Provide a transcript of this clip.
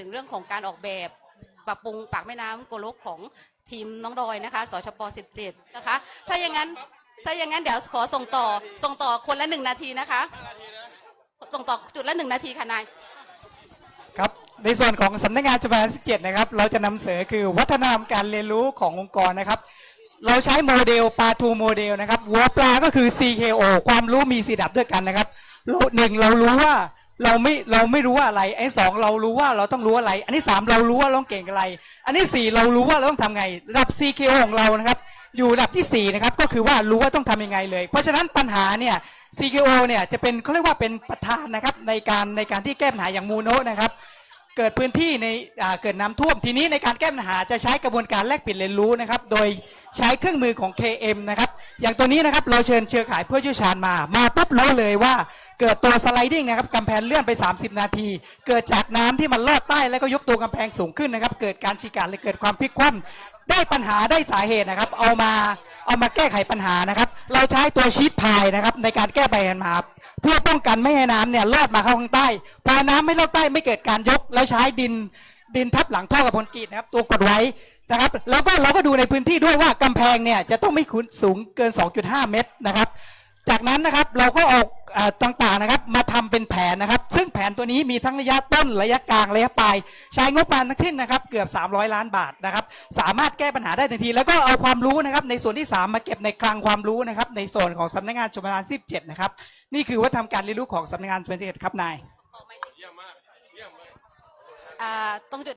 ถึงเรื่องของการออกแบบปรับปรุงปากแม่น้ำโกลกของทีมน้องดอยนะคะสชป17 นะคะ ถ้าอย่างนั้นถ้าอย่างนั้นเดี๋ยวขอส่งต่อส่งต่อคนละหนึ่งนาทีนะคะ ส่งต่อจุดละหนึ่งนาทีค่ะนายครับในส่วนของสำนักงานจังหวัด17นะครับ เราจะนำเสนอคือวัฒนธรรมการเรียนรู้ขององค์กรนะครับ เราใช้โมเดลปลาทูโมเดลนะครับหัวปลาก็คือ CKO ความรู้มีสีดับด้วยกันนะครับหนึ่งเรารู้ว่า เราไม่เราไม่รู้ว่าอะไรไอ้สองเรารู้ว่าเราต้องรู้อะไร อันที่สามเรารู้ว่าเราต้องเก่งอะไร อันที่สี่เรารู้ว่าเราต้องทำไงระดับ CKO ของเรานะครับ อยู่ระดับที่สี่นะครับก็คือว่ารู้ว่าต้องทำยังไงเลย เพราะฉะนั้นปัญหาเนี่ย CKO เนี่ยจะเป็นเขาเรียกว่าเป็นประธานนะครับในการในการที่แก้ปัญหาอย่างมูโนะนะครับเกิดพื้นที่ในอ่าเกิดน้ำท่วมทีนี้ในการแก้ปัญหาจะใช้กระบวนการแลกเปลี่ยนเรียนรู้นะครับ โดย ใช้เครื่องมือของ KM นะครับ อย่างตัวนี้นะครับเราเชิญเชื้อขายผู้เชี่ยวชาญมา มาปุ๊บรู้เลยว่าเกิดตัวสไลดิ้งนะครับกำแพงเลื่อนไป 30 นาที เกิดจากน้ำที่มันลอดใต้แล้วก็ยกตัวกำแพงสูงขึ้นนะครับ เกิดการฉีกขาดเลยเกิดความพลิกคว่ำได้ปัญหาได้สาเหตุนะครับ เอามาเอามาแก้ไขปัญหานะครับ เราใช้ตัวชีตพายนะครับในการแก้ปัญหาเพื่อป้องกันไม่ให้น้ำเนี่ยลอดมาเข้าข้างใต้ พอน้ำไม่ลอดใต้ไม่เกิดการยก แล้วใช้ดิน ดินทับหลังท่อกับพลกรีดนะครับ ตัวกดไว้นะครับ แล้วก็เราก็ดูในพื้นที่ด้วยว่ากำแพงเนี่ยจะต้องไม่ขุนสูงเกิน 2.5 เมตรนะครับ จากนั้นนะครับเราก็เอาเอ่อต่างๆนะครับ มาทำเป็นแผนนะครับ ซึ่งแผนตัวนี้มีทั้งระยะต้นระยะกลางระยะปลายใช้งบประมาณทั้งสิ้นนะครับ เกือบ 300 ล้านบาทนะครับ สามารถแก้ปัญหาได้ทันที แล้วก็เอาความรู้นะครับ ในส่วนที่ 3 มาเก็บในคลังความรู้นะครับ ในส่วนของสำนักงานชมราน17 นะครับ นี่คือวัฒนธรรมการเรียนรู้ของสำนักงานชมราน17ครับนาย อ่าตรงจุด